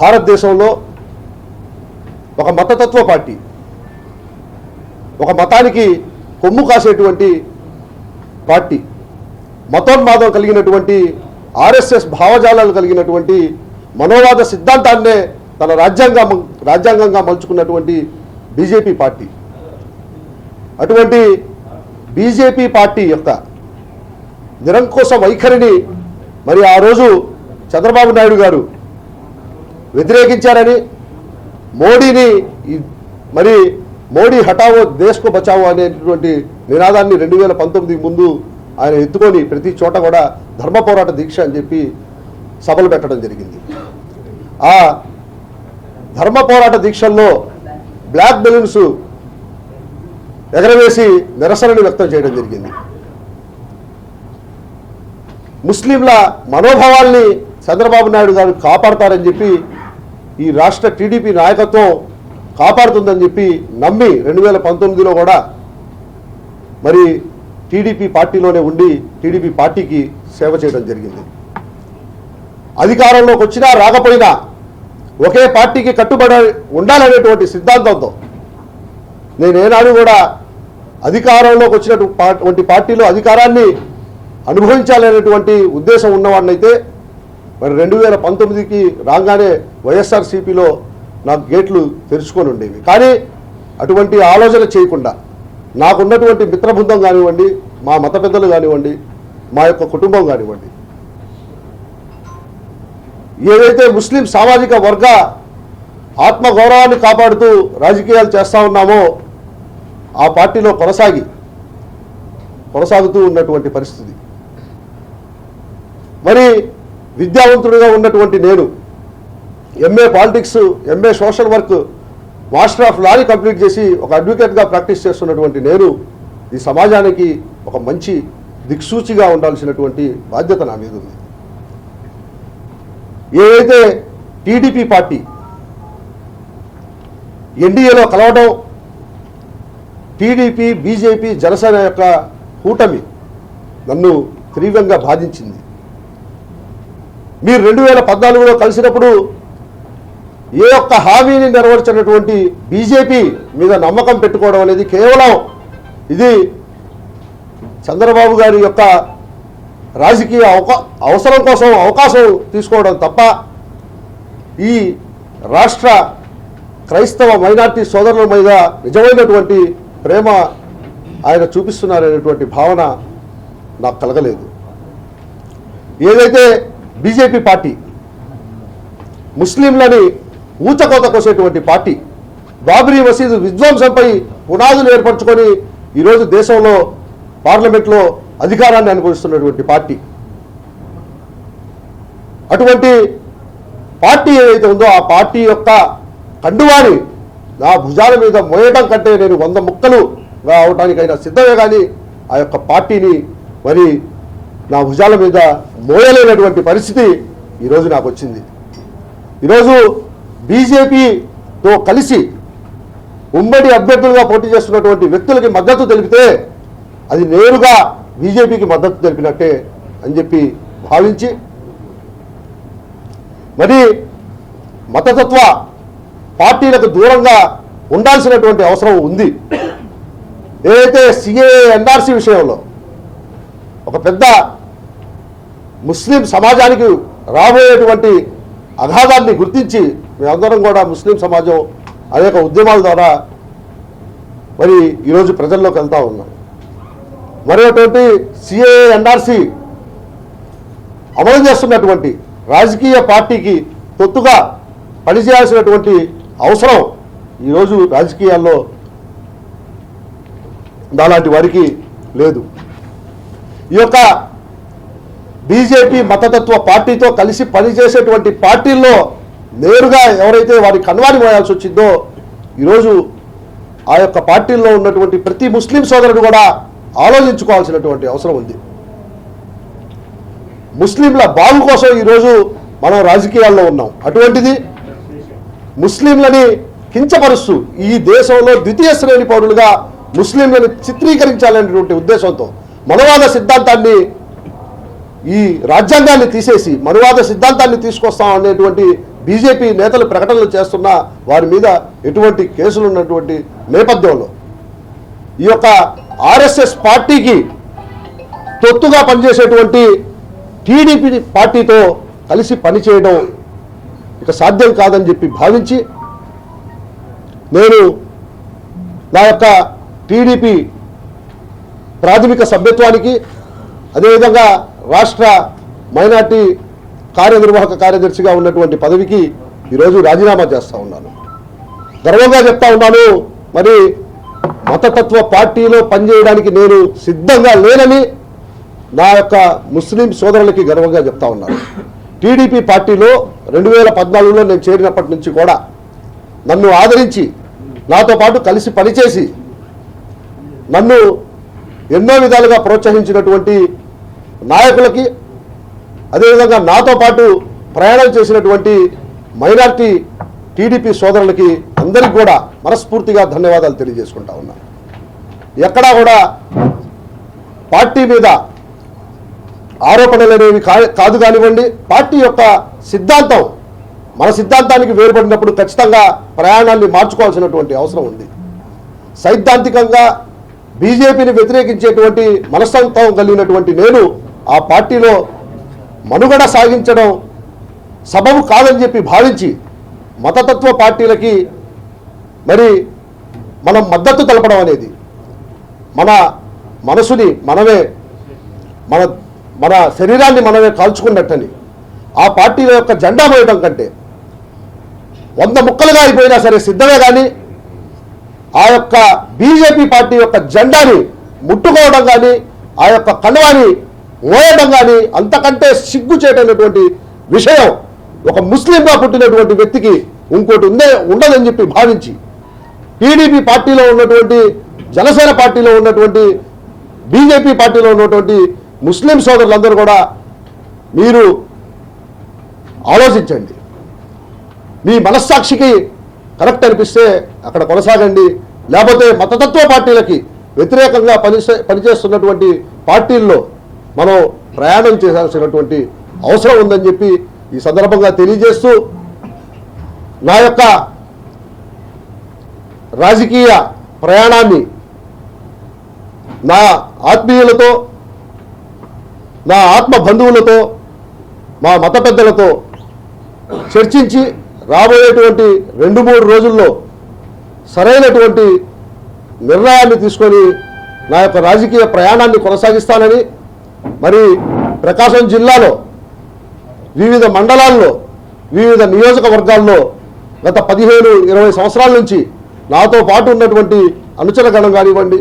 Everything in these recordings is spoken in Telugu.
భారతదేశంలో ఒక మతతత్వ పార్టీ ఒక మతానికి కొమ్ము కాసేటువంటి పార్టీ మతోన్మాదం కలిగినటువంటి ఆర్ఎస్ఎస్ భావజాలాలు కలిగినటువంటి మనోవాద సిద్ధాంతాన్నే తన రాజ్యాంగ రాజ్యాంగంగా మలుచుకున్నటువంటి బీజేపీ పార్టీ. అటువంటి బీజేపీ పార్టీ యొక్క నిరంకుశ వైఖరిని మరి ఆ రోజు చంద్రబాబు నాయుడు గారు వ్యతిరేకించారని మోడీని మరి మోడీ హటావో దేశ్కో బచావో అనేటువంటి నినాదాన్ని రెండు వేల పంతొమ్మిది ముందు ఆయన ఎత్తుకొని ప్రతి చోట కూడా ధర్మ పోరాట దీక్ష అని చెప్పి సభలు పెట్టడం జరిగింది. ఆ ధర్మ పోరాట దీక్షల్లో బ్లాక్ బెలూన్స్ ఎగరవేసి నిరసనని వ్యక్తం చేయడం జరిగింది. ముస్లింల మనోభావాల్ని చంద్రబాబు నాయుడు గారు కాపాడతారని చెప్పి ఈ రాష్ట్ర టీడీపీ నాయకత్వం కాపాడుతుందని చెప్పి నమ్మి రెండు వేల పంతొమ్మిదిలో కూడా మరి టీడీపీ పార్టీలోనే ఉండి టీడీపీ పార్టీకి సేవ చేయడం జరిగింది. అధికారంలోకి వచ్చినా రాకపోయినా ఒకే పార్టీకి కట్టుబడి ఉండాలనేటువంటి సిద్ధాంతంతో నేనేనాడు కూడా అధికారంలోకి వచ్చినటువంటి పార్టీలో అధికారాన్ని అనుభవించాలనేటువంటి ఉద్దేశం ఉన్నవాడినైతే మరి రెండు వేల పంతొమ్మిదికి రాగానే వైఎస్ఆర్సీపీలో నాకు గేట్లు తెరుచుకొని ఉండేవి. కానీ అటువంటి ఆలోచన చేయకుండా నాకున్నటువంటి మిత్రబృందం కానివ్వండి మా మత పెద్దలు కానివ్వండి మా యొక్క కుటుంబం కానివ్వండి ఏదైతే ముస్లిం సామాజిక వర్గ ఆత్మగౌరవాన్ని కాపాడుతూ రాజకీయాలు చేస్తూ ఉన్నామో ఆ పార్టీలో కొనసాగి కొనసాగుతూ ఉన్నటువంటి పరిస్థితి. మరి విద్యావంతుడిగా ఉన్నటువంటి నేను MA politics MA social work master of లాని complete చేసి ఒక అడ్వకేట్గా ప్రాక్టీస్ చేస్తున్నటువంటి నేను ఈ సమాజానికి ఒక మంచి దిక్సూచిగా ఉండాల్సినటువంటి బాధ్యత నా మీద ఉంది. ఏదైతే టీడీపీ పార్టీ ఎన్డీఏలో కలవడం టీడీపీ బీజేపీ జనసేన యొక్క కూటమి నన్ను తీవ్రంగా బాధించింది. మీరు రెండు వేల పద్నాలుగులో కలిసినప్పుడు ఏ ఒక్క హామీని నెరవేర్చినటువంటి బీజేపీ మీద నమ్మకం పెట్టుకోవడం అనేది కేవలం ఇది చంద్రబాబు గారి యొక్క రాజకీయ అవకా అవసరం కోసం అవకాశం తీసుకోవడం తప్ప ఈ రాష్ట్ర క్రైస్తవ మైనార్టీ సోదరుల మీద నిజమైనటువంటి ప్రేమ ఆయన చూపిస్తున్నారనేటువంటి భావన నాకు కలగలేదు. ఏదైతే బీజేపీ పార్టీ. ముస్లింలని ఊచకోత కోసేటువంటి పార్టీ. బాబరీ మసీదు విధ్వంసంపై పునాదులు ఏర్పరచుకొని ఈరోజు దేశంలో పార్లమెంట్లో అధికారాన్ని అనుభవిస్తున్నటువంటి పార్టీ. అటువంటి పార్టీ ఏదైతే ఉందో ఆ పార్టీ యొక్క కండువాని నా భుజాల మీద మోయడం కంటే నేను వంద ముక్కలు అవటానికైనా సిద్ధమే కానీ ఆ యొక్క పార్టీని మరి నా భుజాల మీద మోయలేనటువంటి పరిస్థితి ఈరోజు నాకు వచ్చింది. ఈరోజు బీజేపీతో కలిసి ఉమ్మడి అభ్యర్థులుగా పోటీ చేస్తున్నటువంటి వ్యక్తులకి మద్దతు తెలిపితే అది నేరుగా బీజేపీకి మద్దతు తెలిపినట్టే అని చెప్పి భావించి మరి మతతత్వ పార్టీలకు దూరంగా ఉండాల్సినటువంటి అవసరం ఉంది. ఏదైతే సిఏ ఎన్ఆర్సీ విషయంలో ఒక పెద్ద ముస్లిం సమాజానికి రాబోయేటువంటి అగాధాన్ని గుర్తించి మేమందరం కూడా ముస్లిం సమాజం అనేక ఉద్యమాల ద్వారా మరి ఈరోజు ప్రజల్లోకి వెళ్తూ ఉన్నాం. అటువంటి సిఏఏ ఎన్ఆర్సీ అమలు చేస్తున్నటువంటి రాజకీయ పార్టీకి తొత్తుగా పనిచేయాల్సినటువంటి అవసరం ఈరోజు రాజకీయాల్లో దాలాంటి వారికి లేదు. ఈ యొక్క బీజేపీ మతతత్వ పార్టీతో కలిసి పనిచేసేటువంటి పార్టీల్లో నేరుగా ఎవరైతే వారి కన్వాని పోయాల్సి వచ్చిందో ఈరోజు ఆ యొక్క పార్టీల్లో ఉన్నటువంటి ప్రతి ముస్లిం సోదరుడు కూడా ఆలోచించుకోవాల్సినటువంటి అవసరం ఉంది. ముస్లింల బాగు కోసం ఈరోజు మనం రాజకీయాల్లో ఉన్నాం. అటువంటిది ముస్లింలని కించపరుస్తూ ఈ దేశంలో ద్వితీయ శ్రేణి పౌరులుగా ముస్లింలను చిత్రీకరించాలనేటువంటి ఉద్దేశంతో మనవాద సిద్ధాంతాన్ని ఈ రాజ్యాంగాన్ని తీసేసి మనువాద సిద్ధాంతాన్ని తీసుకొస్తాం అనేటువంటి బీజేపీ నేతలు ప్రకటనలు చేస్తున్న వారి మీద ఎటువంటి కేసులు ఉన్నటువంటి నేపథ్యంలో ఈ యొక్క ఆర్ఎస్ఎస్ పార్టీకి తొత్తుగా పనిచేసేటువంటి టీడీపీ పార్టీతో కలిసి పనిచేయడం ఇక సాధ్యం కాదని చెప్పి భావించి నేను నా యొక్క టీడీపీ ప్రాథమిక సభ్యత్వానికి అదేవిధంగా రాష్ట్ర మైనార్టీ కార్యనిర్వాహక కార్యదర్శిగా ఉన్నటువంటి పదవికి ఈరోజు రాజీనామా చేస్తూ ఉన్నాను. గర్వంగా చెప్తా ఉన్నాను మరి మతతత్వ పార్టీలో పనిచేయడానికి నేను సిద్ధంగా లేనని నా యొక్క ముస్లిం సోదరులకి గర్వంగా చెప్తా ఉన్నాను. టీడీపీ పార్టీలో రెండు వేల పద్నాలుగులో నేను చేరినప్పటి నుంచి కూడా నన్ను ఆదరించి నాతో పాటు కలిసి పనిచేసి నన్ను ఎన్నో విధాలుగా ప్రోత్సహించినటువంటి నాయకులకి అదేవిధంగా నాతో పాటు ప్రయాణం చేసినటువంటి మైనార్టీ టీడీపీ సోదరులకి అందరికీ కూడా మనస్ఫూర్తిగా ధన్యవాదాలు తెలియజేసుకుంటా ఉన్నా. ఎక్కడా కూడా పార్టీ మీద ఆరోపణలు అనేవి కాదు కానివ్వండి పార్టీ యొక్క సిద్ధాంతం మన సిద్ధాంతానికి వేరుపడినప్పుడు ఖచ్చితంగా ప్రయాణాన్ని మార్చుకోవాల్సినటువంటి అవసరం ఉంది. సైద్ధాంతికంగా బీజేపీని వ్యతిరేకించేటువంటి మనస్తత్వం కలిగినటువంటి నేను ఆ పార్టీలో మనుగడ సాగించడం సబబు కాదని చెప్పి భావించి మతతత్వ పార్టీలకి మరి మనం మద్దతు తెలపడం అనేది మన మనసుని మనమే మన మన శరీరాన్ని మనమే కాల్చుకున్నట్టని ఆ పార్టీల యొక్క జెండా మోయడం కంటే వంద ముక్కలుగా అయిపోయినా సరే సిద్ధమే కానీ ఆ యొక్క బీజేపీ పార్టీ యొక్క జెండాని ముట్టుకోవడం కానీ ఆ యొక్క కండవాని మోయడం కానీ అంతకంటే సిగ్గు చేయటైనటువంటి విషయం ఒక ముస్లింగా పుట్టినటువంటి వ్యక్తికి ఇంకోటి ఉందే ఉండదని చెప్పి భావించి టీడీపీ పార్టీలో ఉన్నటువంటి జనసేన పార్టీలో ఉన్నటువంటి బీజేపీ పార్టీలో ఉన్నటువంటి ముస్లిం సోదరులందరూ కూడా మీరు ఆలోచించండి. మీ మనస్సాక్షికి కరెక్ట్ అనిపిస్తే అక్కడ కొనసాగండి. లేకపోతే మతతత్వ పార్టీలకి వ్యతిరేకంగా పని పనిచేస్తున్నటువంటి పార్టీల్లో మనం ప్రయాణం చేయాల్సినటువంటి అవసరం ఉందని చెప్పి ఈ సందర్భంగా తెలియజేస్తూ నా యొక్క రాజకీయ ప్రయాణాన్ని నా ఆత్మీయులతో నా ఆత్మ బంధువులతో మా మత పెద్దలతో చర్చించి రాబోయేటువంటి రెండు మూడు రోజుల్లో సరైనటువంటి నిర్ణయాన్ని తీసుకొని నా యొక్క రాజకీయ ప్రయాణాన్ని కొనసాగిస్తానని మరి ప్రకాశం జిల్లాలో వివిధ మండలాల్లో వివిధ నియోజకవర్గాల్లో గత పదిహేను ఇరవై సంవత్సరాల నుంచి నాతో పాటు ఉన్నటువంటి అనుచరగణం కానివ్వండి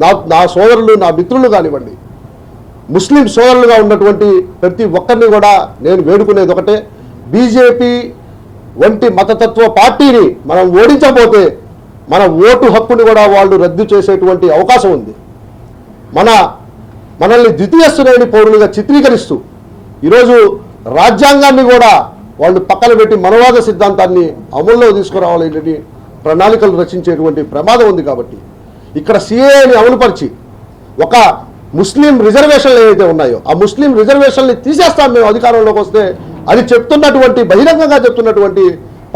నా నా సోదరులు నా మిత్రులు కానివ్వండి ముస్లిం సోదరులుగా ఉన్నటువంటి ప్రతి ఒక్కరిని కూడా నేను వేడుకునేది ఒకటే. బీజేపీ వంటి మతతత్వ పార్టీని మనం ఓడించబోతే మన ఓటు హక్కుని కూడా వాళ్ళు రద్దు చేసేటువంటి అవకాశం ఉంది. మన మనల్ని ద్వితీయ శ్రేణి పౌరులుగా చిత్రీకరిస్తూ ఈరోజు రాజ్యాంగాన్ని కూడా వాళ్ళు పక్కన పెట్టి మనవాద సిద్ధాంతాన్ని అమల్లో తీసుకురావాలనేటువంటి ప్రణాళికలు రచించేటువంటి ప్రమాదం ఉంది కాబట్టి ఇక్కడ సిఏని అమలుపరిచి ఒక ముస్లిం రిజర్వేషన్లు ఏవైతే ఉన్నాయో ఆ ముస్లిం రిజర్వేషన్ని తీసేస్తాం మేము అధికారంలోకి వస్తే అది చెప్తున్నటువంటి బహిరంగంగా చెప్తున్నటువంటి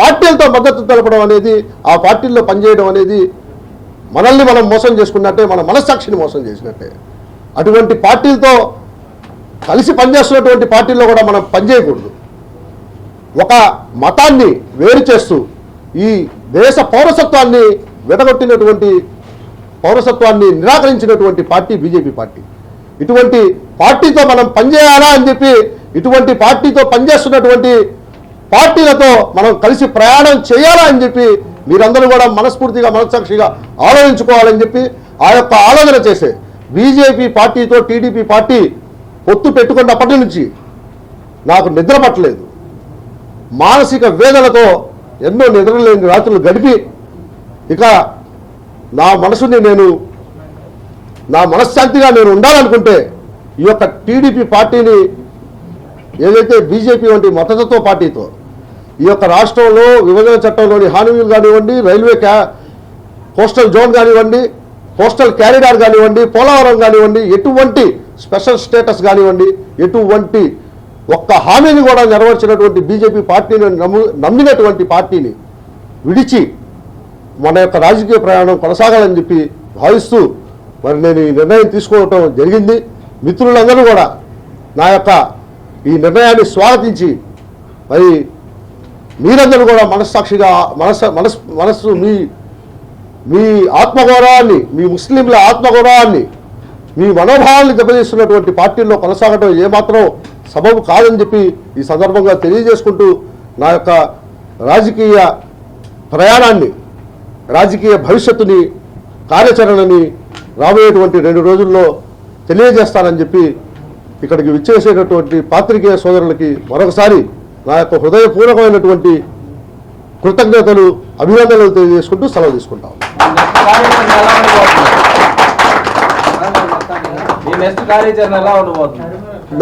పార్టీలతో మద్దతు తెలపడం అనేది ఆ పార్టీల్లో పనిచేయడం అనేది మనల్ని మనం మోసం చేసుకున్నట్టే మన మనస్సాక్షిని మోసం చేసినట్టే. అటువంటి పార్టీలతో కలిసి పనిచేస్తున్నటువంటి పార్టీల్లో కూడా మనం పనిచేయకూడదు. ఒక మతాన్ని వేరు చేస్తూ ఈ దేశ పౌరసత్వాన్ని విడగొట్టినటువంటి పౌరసత్వాన్ని నిరాకరించినటువంటి పార్టీ బీజేపీ పార్టీ. ఇటువంటి పార్టీతో మనం పనిచేయాలా అని చెప్పి ఇటువంటి పార్టీతో పనిచేస్తున్నటువంటి పార్టీలతో మనం కలిసి ప్రయాణం చేయాలా అని చెప్పి మీరందరూ కూడా మనస్ఫూర్తిగా మనస్సాక్షిగా ఆలోచించుకోవాలని చెప్పి ఆ యొక్క ఆలోచన చేసే బీజేపీ పార్టీతో టీడీపీ పార్టీ పొత్తు పెట్టుకున్నప్పటి నుంచి నాకు నిద్ర పట్టలేదు. మానసిక వేదనతో ఎన్నో నిద్రలేని రాత్రులు గడిపి ఇక నా మనసుని నేను నా మనశ్శాంతిగా నేను ఉండాలనుకుంటే ఈ యొక్క టీడీపీ పార్టీని ఏదైతే బీజేపీ వంటి మతతత్వ పార్టీతో ఈ యొక్క రాష్ట్రంలో విభజన చట్టంలోని హామీలు కానివ్వండి రైల్వే క్యా కోస్టల్ జోన్ కానివ్వండి కోస్టల్ క్యారిడార్ కానివ్వండి పోలవరం కానివ్వండి ఎటువంటి స్పెషల్ స్టేటస్ కానివ్వండి ఎటువంటి ఒక్క హామీని కూడా నెరవేర్చినటువంటి బీజేపీ పార్టీని నమ్ము నమ్మినటువంటి పార్టీని విడిచి మన యొక్క రాజకీయ ప్రయాణం కొనసాగాలని చెప్పి భావిస్తూ మరి నేను ఈ నిర్ణయం తీసుకోవటం జరిగింది. మిత్రులందరూ కూడా నా యొక్క ఈ నిర్ణయాన్ని స్వాగతించి మరి మీరందరూ కూడా మనస్సాక్షిగా మనస్సు మనస్ మనస్సు మీ మీ ఆత్మగౌరవాన్ని మీ ముస్లింల ఆత్మగౌరవాన్ని మీ మనోభావాన్ని దెబ్బతీస్తున్నటువంటి పార్టీల్లో కొనసాగడం ఏమాత్రం సబబు కాదని చెప్పి ఈ సందర్భంగా తెలియజేసుకుంటూ నా యొక్క రాజకీయ ప్రయాణాన్ని రాజకీయ భవిష్యత్తుని కార్యాచరణని రాబోయేటువంటి రెండు రోజుల్లో తెలియజేస్తానని చెప్పి ఇక్కడికి విచ్చేసేటటువంటి పాత్రికేయ సోదరులకి మరొకసారి నా యొక్క హృదయపూర్వకమైనటువంటి కృతజ్ఞతలు అభినందనలు తెలియజేసుకుంటూ సెలవు తీసుకుంటాం.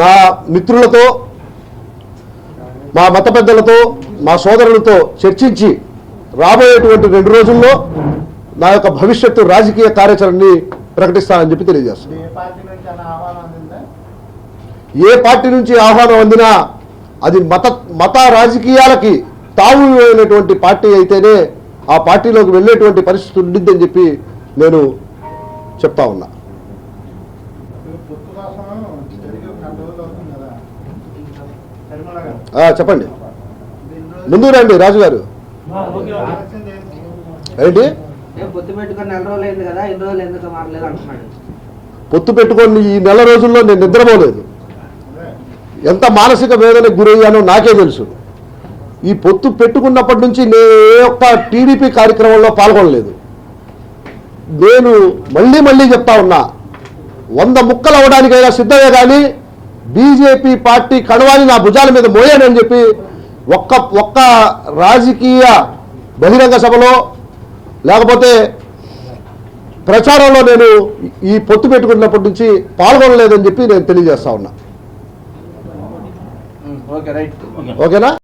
నా మిత్రులతో మా మత పెద్దలతో మా సోదరులతో చర్చించి రాబోయేటువంటి రెండు రోజుల్లో నా యొక్క భవిష్యత్తు రాజకీయ కార్యాచరణని ప్రకటిస్తానని చెప్పి తెలియజేస్తాను ఏ పార్టీ నుంచి అన్న ఆహ్వానం అందిందా ఏ పార్టీ నుంచి ఆహ్వానం అందినా అది మత మత రాజకీయాలకి తావు అయినటువంటి పార్టీ అయితేనే ఆ పార్టీలోకి వెళ్ళేటువంటి పరిస్థితి ఉండిద్దని చెప్పి నేను చెప్తా ఉన్నా. చెప్పండి. ముందు రండి రాజు గారు ఆలస్యం చేసి ఏంటి పొత్తు పెట్టుకొని ఈ నెల రోజుల్లో నేను నిద్రపోలేదు. ఎంత మానసిక వేదనకు గురయ్యానో నాకే తెలుసు. ఈ పొత్తు పెట్టుకున్నప్పటి నుంచి నేను ఏ ఒక్క టీడీపీ కార్యక్రమంలో పాల్గొనలేదు. నేను మళ్ళీ మళ్ళీ చెప్తా ఉన్నా వంద ముక్కలు అవ్వడానికైనా సిద్ధమే కానీ బీజేపీ పార్టీ కడవాని నా భుజాల మీద మోయానని చెప్పి ఒక్క ఒక్క రాజకీయ బహిరంగ సభలో లేకపోతే ప్రచారంలో నేను ఈ పొత్తు పెట్టుకున్నప్పటి నుంచి పాల్గొనలేదని చెప్పి నేను తెలియజేస్తా ఉన్నా. ఓకేనా